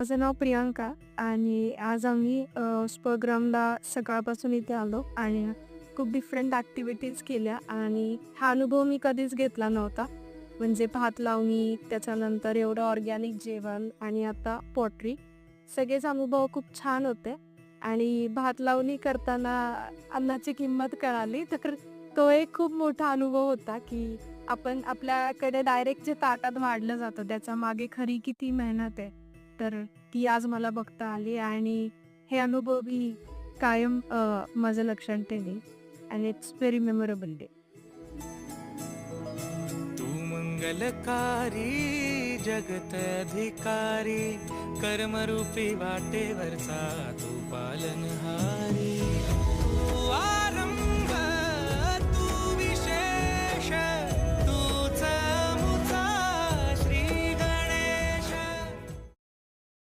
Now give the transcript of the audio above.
माझं नाव प्रियांका आणि आज आम्ही अ, स्पग्रामला सकाळपासून इथे आलो आणि खूप डिफरंट ॲक्टिव्हिटीज केल्या आणि हा अनुभव मी कधीच घेतला नव्हता. म्हणजे भात लावणी त्याच्यानंतर एवढं ऑर्गॅनिक जेवण आणि आता पॉटरी सगळेच अनुभव खूप छान होते आणि भात लावणी करताना अन्नाची किंमत कळाली तर तो एक खूप मोठा अनुभव होता की आपण आपल्याकडे डायरेक्ट जे ताटात वाढलं जातं त्याच्यामागे खरी किती मेहनत आहे. तर ती आज मला बघता आली आणि हे अनुभव मी कायम माझं लक्षात ठेवले आणि इट्स व्हेरी मेमोरेबल डे तू मंगलकारी जगत अधिकारी कर्मरूपी वाटेवरचा तू पालनहारी.